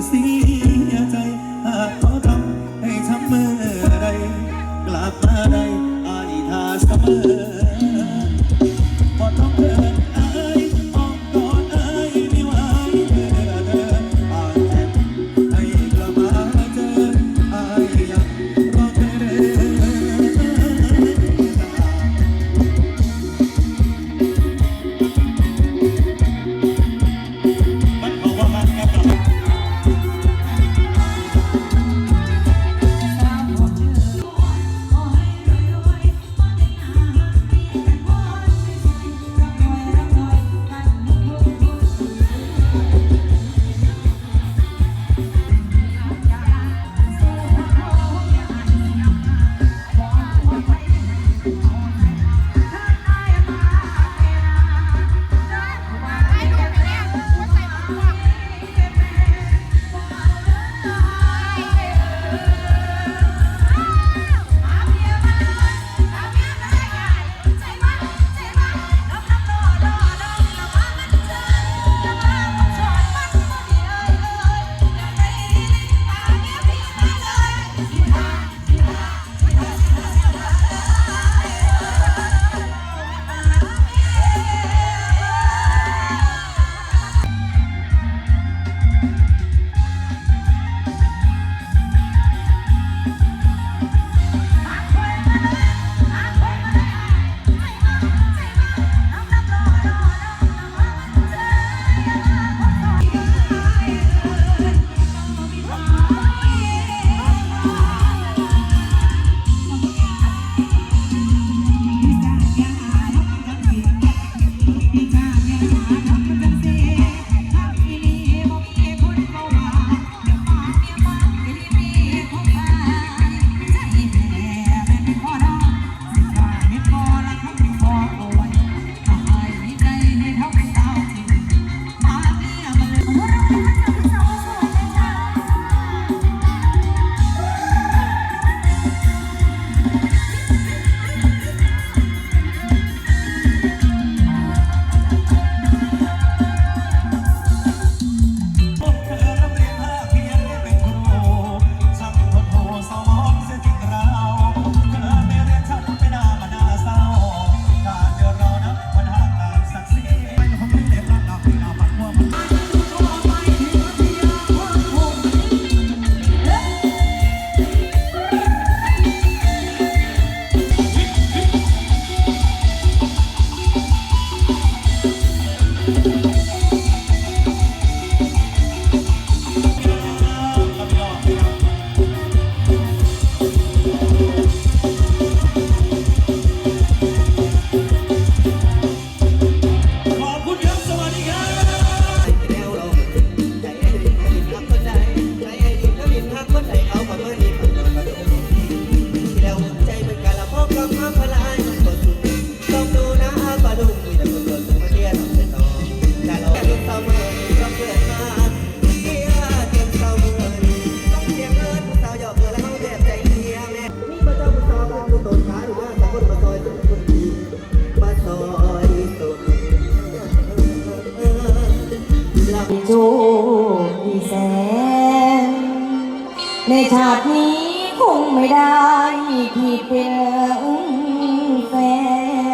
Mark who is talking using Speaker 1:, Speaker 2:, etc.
Speaker 1: see ในชาตินี้คงไม่ได้ที่เป็นแฟน